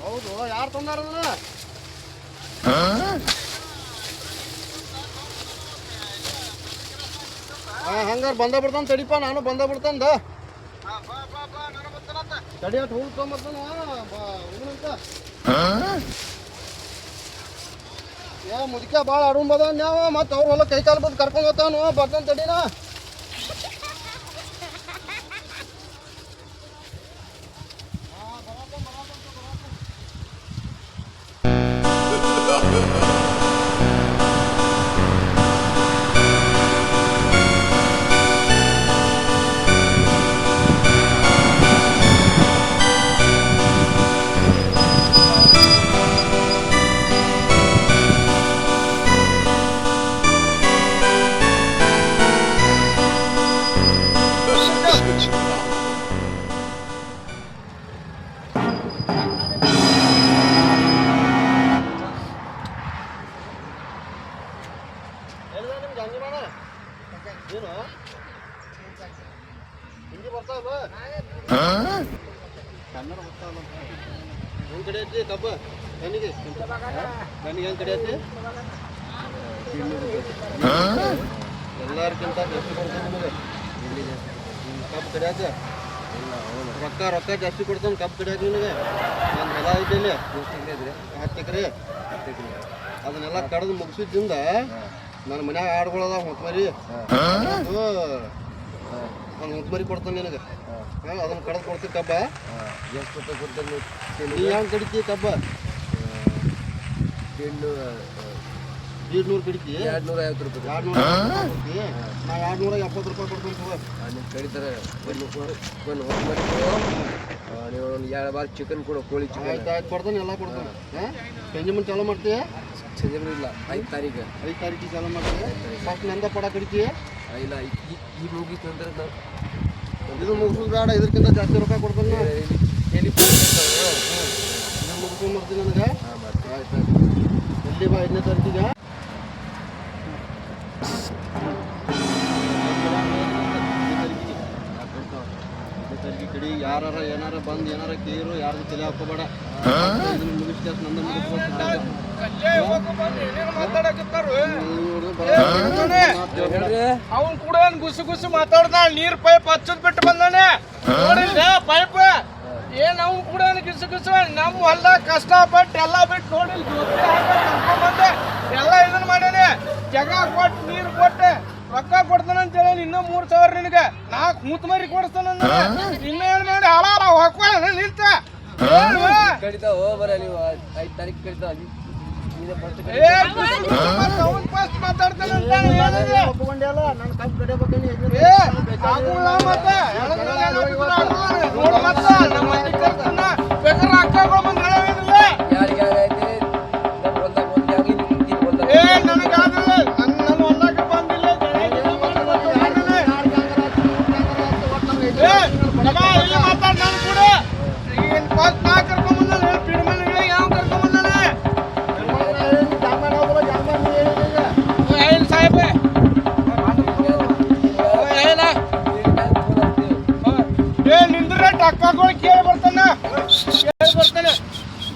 ಹೌದು ಯಾರು ತಂದಾರ ಹಂಗಾರ ಬಂದ ಬಿಡ್ತಾನ ತಡಿಪ ನಾನು ಬಂದ ಬಿಡ್ತಂದ ತಡಿ ಅಟ್ ಹೂವು ತೊಗೊಂಬರ್ತಾನ ಹುಡುಗನಂತ ಏ ಮುದುಕ ಭಾಳ ಅಡುಂಬ ಅದ ನಾವು ಮತ್ತೆ ಅವ್ರ ಹೊಲ ಕೈ ಕಾಲು ಬಂದು ಕರ್ಕೊಂಡು ಹೋಗ್ತಾನು ಬರ್ತಾನ ತಡಿನ ಎಲ್ಲ ಹೆಂಗ್ ಕಡೆ ಐತಿ ಕಬ್ಬ. ನನಗೆ. ನನಗೆ ಹೆಂಗ್ ಕಡೆ ಐತಿ ಜಾಸ್ತಿ ಕೊಡ್ತಾನೆ ನಿಮಗೆ ಕಬ್ಬು ಕಡಿಯಾಕ ರೊಕ್ಕ ರೊಕ್ಕ ಜಾಸ್ತಿ ಕೊಡ್ತಾನೆ ಕಬ್ಬು ಕಡಿಯಾಕ ನಿನಗೆ. ನನ್ನ ಹೊಲ ಐತಿ ಇಲ್ಲಿ. ಹತ್ತು ಎಕರೆ. ಅದನ್ನೆಲ್ಲ ಕಡ್ದು ಮುಗಿಸಿದ್ದಿಂದ ನನ್ನ ಮನ್ಯಾಗ ಆಡ್ಗಳದ ಹೊತ್ಮರಿ. ಒಂದು ಹೊತ್ಮರಿ ಕೊಡ್ತಾನೆ ನಿನಗೆ. ಹಾಂ. ಅದನ್ನ ಕಡ್ದು ಕೊಡ್ತೀವಿ ಕಬ್ಬ. ಎಷ್ಟು ರೂಪಾಯಿ ನೀ ಹೆಂಗೆ ಕಡಿತೀವಿ ಕಬ್ಬ? ಎಂಟು ದೀಡ್ನೂರು ಕಡಿತಿ ಎರಡು ನೂರ ಐವತ್ತು ರೂಪಾಯಿ ಎರಡು ನೂರ ಕೊಡ್ತಿ? ನಾ ಎರಡು ನೂರ ಎಪ್ಪತ್ತು ರೂಪಾಯಿ ಕೊಡ್ತೀನಿ ತಗೋ. ನಿಮ್ಮ ಕಡಿತಾರೆ ಒಂದು ನೀವು ಒಂದು ಎರಡು ಬಾರ್ ಚಿಕನ್ ಕೊಡು ಕೋಳಿ ಚಿಕನ್ ಆಯ್ತು ಆಯ್ತು ಕೊಡ್ತಾನೆ ಎಲ್ಲ ಕೊಡ್ತಾನೆ. ಹಾಂ. ಸಂಜೆ ಮುಂದೆ ಚಾಲೂ ಮಾಡ್ತೀಯ? ಸಂಜೆ ಇಲ್ಲ ಐದು ತಾರೀಕು ಐದು ತಾರೀಕಿಗೆ ಚಾಲೂ ಮಾಡ್ತೀಯ? ಫಸ್ಟ್ ನಂದ ಪಡ ಕಡಿತೀಯ ಇಲ್ಲ ಈಗ ಮುಗಿತು ಅಂದ್ರೆ ನಾವು ಇದು ಮುಗಿಸೋದು ಬೇಡ ಇದಕ್ಕಿಂತ ಜಾಸ್ತಿ ರೊಕ್ಕ ಕೊಡ್ತಾನೆ. ಎಲ್ಲಿ ಮುಗಿಸ್ಕೊಂಡ್ ಬರ್ತೀನಿ ನನಗೆ. ಆಯ್ತು ಆಯ್ತು. ಎಲ್ಲಿ ಬಾ ಐದನೇ ತಾರೀಕಿಗೆ ಕಡಿ ಯಾರ ಏನಾರ ಬಂದು ಏನಾರ ಕೇರು ಯಾರು ತಲೆ ಹಾಕೋಬೇಡ ಇದನ್ನ ಮುಗಿಸ್ಕ್ಯಾಸ್ ನಂದ ಅವನ್ ಕೂಡ ಏನ್ ಗುಸು ಗುಸು ಮಾತಾಡ್ದ ನೀರ್ ಪೈಪ್ ಹಚ್ಚದ್ ಬಿಟ್ಟು ಬಂದಾನೆ ನೋಡಿಲ್ಲ ಪೈಪ್ ಏನ್ ಅವ್ನು ಕೂಡ ಗಿಸು ಗುಸು ನಮ್ ಕಷ್ಟ ಕಷ್ಟಪಟ್ಟು ಎಲ್ಲ ಬಿಟ್ಟು ನೋಡಿಲ್ಲ ಎಲ್ಲ ಇದನ್ನ ಮಾಡ್ಯಾನೆ ಜಗ ಕೊಟ್ಟು ನೀರ್ ಕೊಟ್ಟೆ ರೊಕ್ಕ ಕೊಡ್ತಾನ ಅಂತ ಹೇಳಿ ಇನ್ನೂ ಮೂರ್ ಸಾವಿರ ನಿನಗೆ. ನಾಲ್ಕು ಮೂತ್ ಮರಿ ಕೊಡಿಸ್ತಾನ ಇನ್ನ ಏನ್ ಮಾಡಿ? ಹಾಳಾರ ಹೊಕ್ಕೊಳ್ಳ ನಿಂತ. ಕಡಿತ ಹೋಗ್ಬರ ನೀವು. ಐದು ತಾರೀಕು ಮಾತಾಡ್ತಾನೆ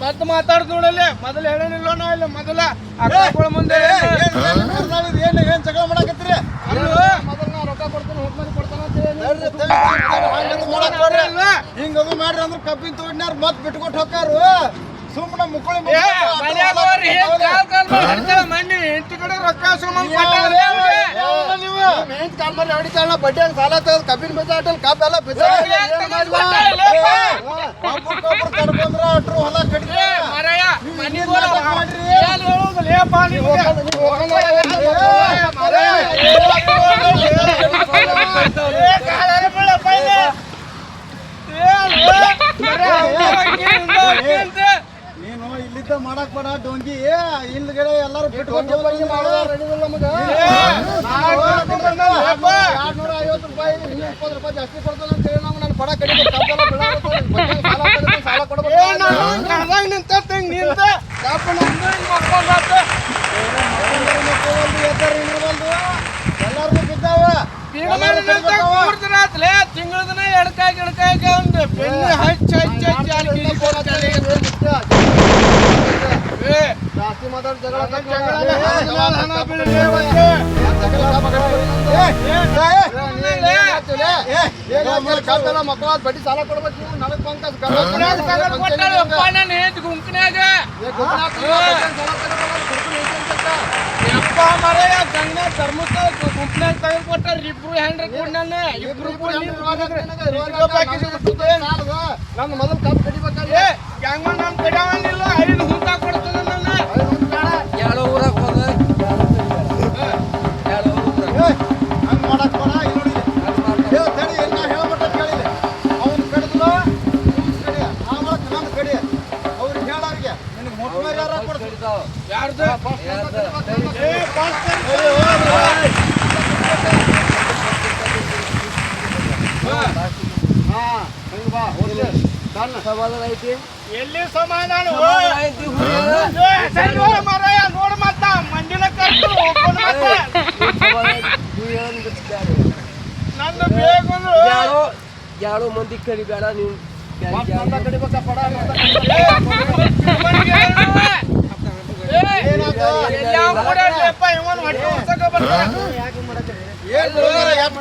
ಮತ್ತೆ ಮಾತಾಡ್ದು ನೋಡಲ್ಲಿ ಮೊದಲು ಹೇಳಿಲ್ಲ ನಾ ಇಲ್ಲ ಮೊದಲ ಅಕ್ಕಳ ಮುಂದೆ ಏನು ಏನು ಜಗಳ ಮಾಡಕತ್ತೀರಿ? ಮೊದಲು ನಾ ರೊಕ್ಕ ಕೊಡ್ತಾನೆ ಅಂತ ಹೇಳಿ. ಅಲ್ವಾ? ಹಿಂಗದು ಮಾಡ್ರಿ ಅಂದ್ರೆ ಕಬ್ಬಿನ ತೋಡಿನಾರ ಮತ್ ಬಿಟ್ಕೊಟ್ಟು ಹೋಗ್ತಾರು ಸುಮ್ಮನೆ ಮುಕ್ಕಳಿ ಮಣ್ಣಿ, ಹೆಂಡ್ತಿ ಕಡೆ ರೊಕ್ಕ ಮೇನ್ ಕಾಲ್ ಮರಿ ಹೊಡಿತಾಳ ಬಡ್ಡಿ ಸಾಲ ತೆಗೆದು ಕಬ್ಬಿನ ಬೀಜ ಹಾಟಲ್ ಕಬ್ಬ ಎಲ್ಲ ತಗೊಂಡ್ ತಡ್ಕೊಂಡ್ರ ಅಟ್ರು ಹೊಲ ಕಟ್ಟಿ ಇಲ್ಲಿದ್ದ ಮಾಡಕ್ ಬೇಡ ಡೊಂಗಿ ಹಿಂದ್ಗಡೆ ಎಲ್ಲಾರು ಲೇಪ. ಎರಡ್ನೂರ ಐವತ್ತು ರೂಪಾಯಿ ಇನ್ನೂ ಇಪ್ಪತ್ತು ರೂಪಾಯಿ ಜಾಸ್ತಿ ಕೊಡ್ತಾನೆ ಅಂತ ಹೇಳಿ ನಾವು ನನ್ನ ಕಡಿಮೆ ಬೀಳಾಕತ್ತದ. ಸಾಲ ಕೊಡ್ಬೇಕು ನಿಂತ ನಿಂತ ಕಾಪ ನಂದು ಹಿಂಗ್ ಮಾಡ್ಕೊಂಡ್ ಆತ. ಎಲ್ಲಾರ್ಗು ತಿಂಗಳ ದಿನ ಎಡ್ಕಾಗಿ ಎಡ್ಕಾಗಿ ಒಂದು ಬೆನ್ನು ಹಚ್ಚಿ ಹಚ್ಚಿ ಹಚ್ಚಿ ಅಲ್ಲಿ ಕೊಡ್ತಾರೆ. ಏ, ಜಾಸ್ತಿ ಜಗಳ. ಮಕ್ಕಳ ಬಡ್ಡಿ ಸಾಲ ಕೊಡ್ಬೇಕು ನೀವು ನನಗ್ ಪಂಕಜ್ ಗುಂಕ್ನ್ಯಾಗ ತಗೊಂಡ್ ಕೊಟ್ಟಾಳ ಯಪ್ಪ ನನ್ನ ಹೆಂಡ್ತಿ ಗುಂಕ್ನ್ಯಾಗ. ಯಪ್ಪ ಮರೆಯ ಗಂಗ ಧರ್ಮಸ್ಥಳ ಗುಂಪ್ನ್ಯಾಗ ತಗೊಂಡ್ ಕೊಟ್ಟಾರ ಇಬ್ರು ಹೆಂಡ್ರಿ ಕೂಡ ನನ್ನ ಇಬ್ರು. ನನ್ನ ಮೊದಲು ಕಬ್ಬು ಕಡಿಬೇಕಾದ್ರೆ ಹೆಂಗ ಐದು ಹುಂತ ಸಮಾಧಾನ? ಐತಿ ಎಲ್ಲಿ ಸಮಾಧಾನ ಮಾರಾಯ, ನೋಡ್ ಮತ್ತ ಮಂದಿನ ಬಿಟ್ಬಿಡ್ರಿ. ನಂದು ಬೇಗಂದ್ರು ಯಾರೋ ಯಾರೋ ಮಂದಿ ಕಡಿಬೇಡ ನೀವು ಕಡಿಬೇಕ ಪಡ ಬರ್ತಾನ. ಏನ್ ನೋಡಿದ್ರ ಯಾಕೆ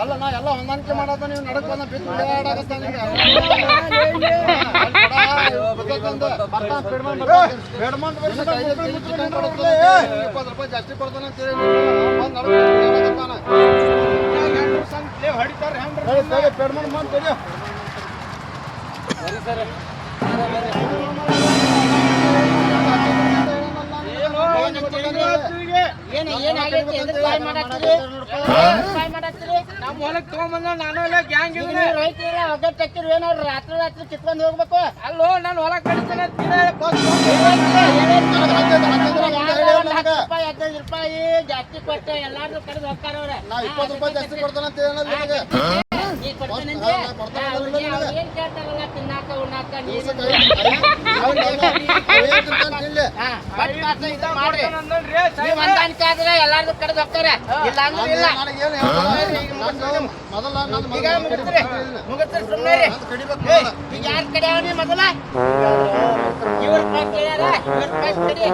ಅಲ್ಲ ನಾ ಎಲ್ಲ ಹೊಂದಾಣಿಕೆ ಮಾಡತ್ತ ನೀವು ನಡಕ್ ಬಂದ ಬಿದ್ದು ಏ, ಇಪ್ಪತ್ತು ರೂಪಾಯಿ ಜಾಸ್ತಿ ಕೊಡ್ತಾನೆ ಹೊಡಿತಾರ. ಸರಿ ಸರಿ. ನಮ್ಮ ಹೊಲಕ್ ತಗೊಂಬಂದ ನಾನು ಎಲ್ಲ ಗ್ಯಾಂಗ್ ಈಗ ಇದ್ರೆ ನೀವು ರೈತರೆಲ್ಲ ಒಗ್ಗಟ್ ತಕ್ಕಿರಿ ಏನಾರು ರಾತ್ರಿ ರಾತ್ರಿ ಕಿತ್ಕೊಂಡು ಹೋಗ್ಬೇಕು. ಅಲ್ಲೋ ನಾನು ಹೊಲ ಕಡಿತೇನೆ ರೂಪಾಯಿ ಹದಿನೈದು ರೂಪಾಯಿ ಜಾಸ್ತಿ ಕೊಟ್ಟೆ ಎಲ್ಲಾರು ಕರೆದು ಹೋಗ್ತಾರ ಅವ್ರ ನಾ ಇಪ್ಪತ್ತು ರೂಪಾಯಿ ಜಾಸ್ತಿ ಕೊಡ್ತಾನೆ ಅಂತ ಹೇಳಲ್ಲ ನಿನಗೆ. ನೀ ಕೊಡ್ತೇನಂದ್ರೆ ಹಾ, ನಾ ಕೊಡ್ತೇನೆ ಅವ್ರು ಅಂದ್ರೆ ಅವ್ರು ಕೇಳ್ತಾರಲ್ಲ ತಿನ್ನಾಕ ಉಣ್ಣಾಕ ನೀರು ದಿವ್ಸಕ್ಕೆ ಐದು- ಐದು- ಅವ್ನು ಅವೇ ತಿಂತಾನೆ ತಿನ್ಲಿ. ಹಾ ಬಟ್ ಕಾಸ ಇದು ಮಾಡ್ರಿ ನೋಡ್ರಿ ನೀವ್ ಹೊಂದಾಣಿಕೆ ಆದ್ರೆ ಎಲ್ಲಾರು ಕರೆದು ಇಲ್ಲ. ಅಂದ್ರೆ ಇಲ್ಲ ಮೊದಲ ಮುಗಿಸ್ರಿ ಸುಮ್ಮನೆ ರೀ ನಂದು ಕಡಿಬೇಕು. ಮೊದಲ. ಈಗ ಯಾರ್ ಕಡೆ ಅವನಿ ಮೊದಲ? ಇವ್ರ ಕಡಿ.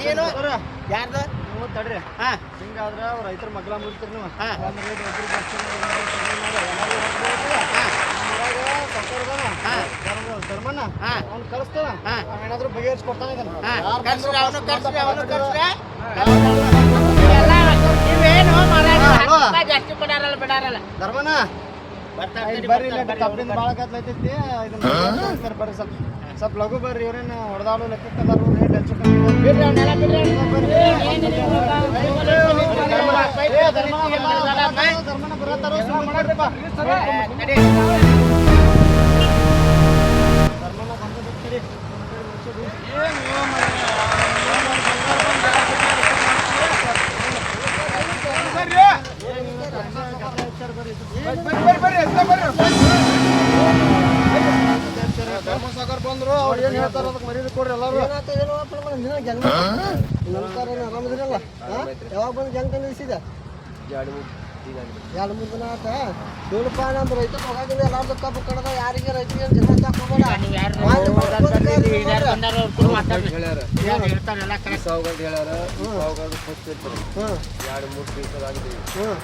ನೀನು? ಯಾರ್ದು? ತಡ್ರಿ. ಹಾಂ. ಹಿಂಗಾದ್ರೆ ಅವ್ರು ರೈತರ ಮಗ್ಲ ಮುಗಿಸ್ತೀರಿ ನೀವು ಹಾಂ. ಒಂದ್ ರೇಟ್. ಧರ್ಮ- ಧರ್ಮಣ್ಣ ಹಾ. ಅವ್ನು ಕಳಿಸ್ತಾನ ಹಾ. ಬಗೆಹರಿಸ್ಕೊಡ್ತಾನೆ. ಜಾಸ್ತಿ ಕೊಡಾರಲ್ಲ ಬಿಡಾರಲ್ಲ. ಧರ್ಮಣ್ಣ ಬರ್ರಿ ಇಲ್ಲಿ ಕಬ್ಬಿನ ಭಾಳ ಕತ್ಲೈತೈತಿ. ಇದನ್ನ ಬರ್ರಿ ಸ್ವಲ್ಪ. ಸ್ವಲ್ಪ ಲಘು ಬರ್ರಿ ಇವ್ರೇನ ಹೊಡೆದಾಳು ಲೆಕ್ಕಕ್ಕದಾರು ರೇಟ್ ಹೆಚ್ಚು ಬರ್ರಿ ಬರ್ರಿ ಬರ್ರಿ ಅವನ್ನೆಲ್ಲ ಬಂದ್ರು ಅವ್ರು ಏನ್ ಹೇಳ್ತಾರ ಅದಕ್ಕೆ ಮರ್ಯಾದೆ ಕೊಡ್ರಿ ಎಲ್ಲಾರು. ಯಾವಾಗ ಬಂದು ಜಂಗ ನಿಲ್ಸಿದ ಎರಡು ಮೂರು ದಿನ ದಿನ ಆತ? ನೋಡಪ್ಪ ನಮ್ಮ ರೈತರು ಹೋಗಾಗಿಲ್ಲ ಎಲ್ಲಾರ್ದು ಕಬ್ಬು ಕಡದ ಯಾರಿಗೆ ರೈತರಿಗೆ ಜನ ಎರಡು ಮೂರು ದಿವಸ ಆಗಿದೆ. ಹ್ಮ್.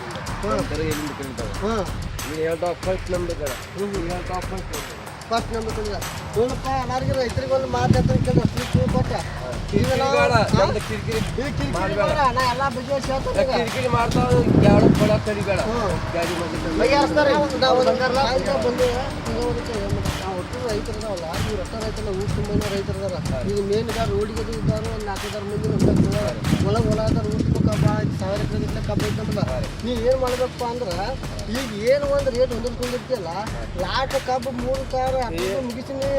ಹ್ಞೂ ನೀನು ಹೇಳ್ತಾವ ಫಸ್ಟ್ ನಮ್ದು ಕಡೆ ಹೇಳ್ತಾವ ಫಸ್ಟ್ ಫಸ್ಟ್ ನೋಡಪ್ಪ ರೈತರಿಗೆ ಒಂದು ಮಾತು ಅಂತ ಕೇಳಿ. ಕೊಟ್ಟ. ಕಿರಿಕಿರಿ. ನಾ ಎಲ್ಲಾ ಈಗ. ಕಿರಿಕಿರಿ ಮಾಡ್ತಾವ ಎರಡು ಕೊಡ ಕರಿಬೇಡ ಬಗೆಹರಿಸ್ತಾರೆ. ನಾವು ಒಂದು ಬಂದು ರೈತರು ಇದಾವಲ್ಲ, ಈ ರೊಕ್ಕ ರೈತರಲ್ಲ, ಊರ್ ತುಂಬಾನೇ ರೈತರು ಇದಾರ. ಈಗ ಮೇನ್ ಈಗ ರೋಡಿಗೆ ಅದು ಇದ್ದಾರು ಒಂದು ನಾಲ್ಕೈದಾರು ಮಂದಿ ನಮ್ದಾಗ ಇದಾರ. ಹೊಲ ಹೊಲ ಅದಾರ ಊರು ತುಂಬ ಕಬ್ಬ ಐದು ಸಾವಿರ ಎಕರೆ ಗಟ್ಟಲೆ ಕಬ್ಬ ಐತಂದ್ರ ನೀವು ಏನು ಮಾಡ್ಬೇಕಪ್ಪ ಅಂದ್ರೆ ಈಗ ಏನು ಒಂದು ರೇಟ್ ಹೊಂದಿರ್ಕೊಂಡಿರ್ತಿಯಲ್ಲ ಲಾಟ್ ಕಬ್ಬು ಮೂರು ಕಾರ ಮುಗಿಸಿನಿ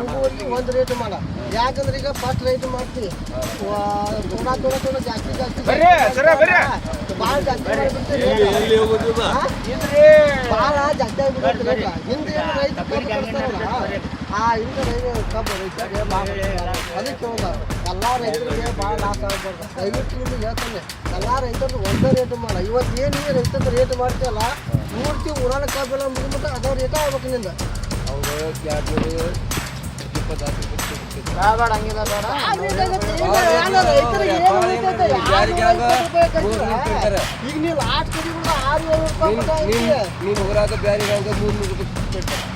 ಮುಗುವರೆಗೆ ಒಂದು ರೇಟ್ ಮಾಡ. ಯಾಕಂದ್ರೆ ಈಗ ಫಸ್ಟ್ ರೈಟ್ ಮಾಡ್ತೀವಿ ತೋಡ ತೋಡ ತೋಡ ಜಾಸ್ತಿ ಜಾಸ್ತಿ. ಭಾಳ ಜಾಸ್ತಿ? ಭಾಳ ಜಾಸ್ತಿ ಆಗ್ಬಿಡುತ್ತೆ ಹಿಂದೆ ಏನು ರೈತ ಆ ಹಿಂದೆ ಕಬ್ಬು ರೈತರಿಗೆ ಭಾಳ ಅದಕ್ಕೆ ಒಂದು ಎಲ್ಲ ರೈತರಿಗೆ ಭಾಳ ಲಾಸ್ ಆಗ್ಬಾರ್ದು ದಯವಿಟ್ಟು ನಿಮ್ಗೆ ಹೇಳ್ತಾನೆ ಎಲ್ಲ ರೈತರು ಒಂದೇ ರೇಟ್ ಮಾಡ ಇವತ್ತು ಏನು ಈ ರೈತರು ರೇಟ್ ಮಾಡ್ತೀಯಲ್ಲ ಮೂರ್ತಿ ಊರಾನ ಕಬ್ಬೆಲ್ಲ ಮುಗಿದ್ಬಿಟ್ಟು ಅದೇ ರೇಟ್ ಆಗ್ಬೇಕು ನಿಂದ ಅವ್ರು ಎರಡು ಮೂರು. ಈಗ ನೀವು ಆರು ನೀನ್ ಊರಾಗ ಬ್ಯಾರೆ ಹಂಗ ನೂರು ರೂಪಾಯಿ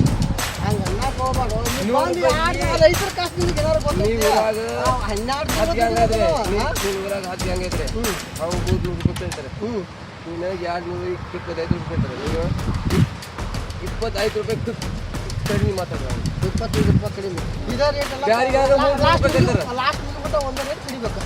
ರೈತರ ಕಷ್ಟ ನಿಮ್ಗೆ ಏನಾರು ನೀವು ಹನ್ನೆರಡು ಊರಾಗ ಹತ್ತು ಗ್ಯಾಂಗ್ ಐತ್ರಿ ಹ್ಞೂ ಅವು ಮೂರು ನೂರು ಹ್ಞೂ ನೀನು ಎರಡು ನೂರು ಇಪ್ಪತ್ತೈದು ರೂಪಾಯಿ ನೀನು ಇಪ್ಪತ್ತೈದು ರೂಪಾಯಿ ಕಡಿಮೆ ಮಾತಾಡ್ತಾರೆ ಇಪ್ಪತ್ತೈದು ರೂಪಾಯಿ ಕಡಿಮೆ. ಇದೇ ರೇಟ್ ಲಾಸ್ಟ್ ಒಂದೇ ರೇಟ್ ಕಡಿಬೇಕು.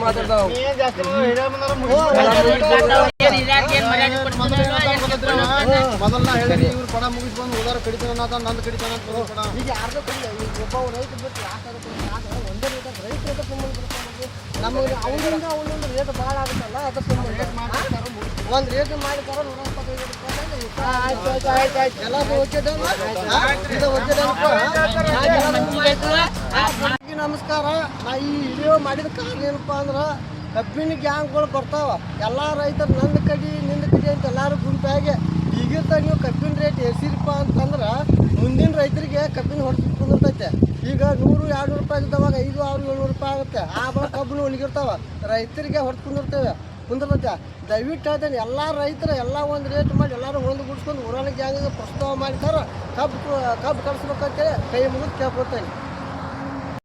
ಮಾತಾಡ್ತಾವ ಮೊದಲ ಇವ್ರು ಪಡ ಮುಗಿಸ್ಕೊಂಡು ಉದಾರ ಕಡಿತಾನ ನಂದು ಕಡಿತಾನ ಅಂತ ಬಂದು ಪಡ ಈಗ ಯಾರ್ದೋ ಒಬ್ಬ ರೈತ ಬಿಟ್ಟು ಒಂದೇ. ರೈತ ರೇಟ್ ನಮಗೆ ಅವನಿಂದ ಅವನಿಂದ ರೇಟ್ ಭಾಳ ಆಗುತ್ತಲ್ಲ ಒಂದು ರೇಟ್ ಮಾಡಿದಾರ ನೂರ ಇಪ್ಪತ್ತೈದು ರೂಪಾಯಿ ಆಯ್ತು ಆಯ್ತು ಆಯ್ತು ಆಯ್ತು ಎಲ್ಲ ಓಕೆ ಡನ್ ಇದು ಓಕೆ ಡನ್ ನಮಸ್ಕಾರ ನಾ ಈ ವಿಡಿಯೋ ಮಾಡಿದ ಕಾರಣ ಏನಪ್ಪಾ ಅಂದ್ರೆ ಕಬ್ಬಿನ ಗ್ಯಾಂಗ್ಗಳು ಬರ್ತಾವ. ಎಲ್ಲ ರೈತರು ನನ್ನ ಕಡಿ ನಿಂದ ಕಡಿ ಅಂತ ಎಲ್ಲರೂ ಗುಂಪಾಗಿ ಈಗಿರ್ತ ನೀವು ಕಬ್ಬಿನ ರೇಟ್ ಎಸಿರಪ್ಪ ಅಂತಂದ್ರೆ ಮುಂದಿನ ರೈತರಿಗೆ ಕಬ್ಬಿನ ಹೊಡೆದು ಕುಂದಿರ್ತೈತೆ. ಈಗ ನೂರು ಎರಡು ನೂರು ರೂಪಾಯಿ ಇದ್ದವಾಗ ಐದು, ಆರು, ಏಳ್ನೂರು ರೂಪಾಯಿ ಆಗುತ್ತೆ. ಆ ಬಾ ಕಬ್ಬು ಒಣಗಿರ್ತಾವ. ರೈತರಿಗೆ ಹೊಡೆದು ಕುಂದಿರ್ತೇವೆ, ಕುಂದಿರ್ತೈತೆ. ದಯವಿಟ್ಟು ಹೇಳ್ತೇನೆ, ಎಲ್ಲ ರೈತರು ಎಲ್ಲ ಒಂದು ರೇಟ್ ಮಾಡಿ ಎಲ್ಲರೂ ಒಂದು ಗುಡ್ಸ್ಕೊಂಡು ಊರಾನ ಗ್ಯಾಂಗಿಗೆ ಪ್ರಸ್ತಾವ ಮಾಡಿದಾರ ಕಬ್ಬು ಕಬ್ಬು ಕಳಿಸ್ಬೇಕಂತೇಳಿ ಕೈ ಮುಗಿದು ಕೇಳ್ಕೊತೇನೆ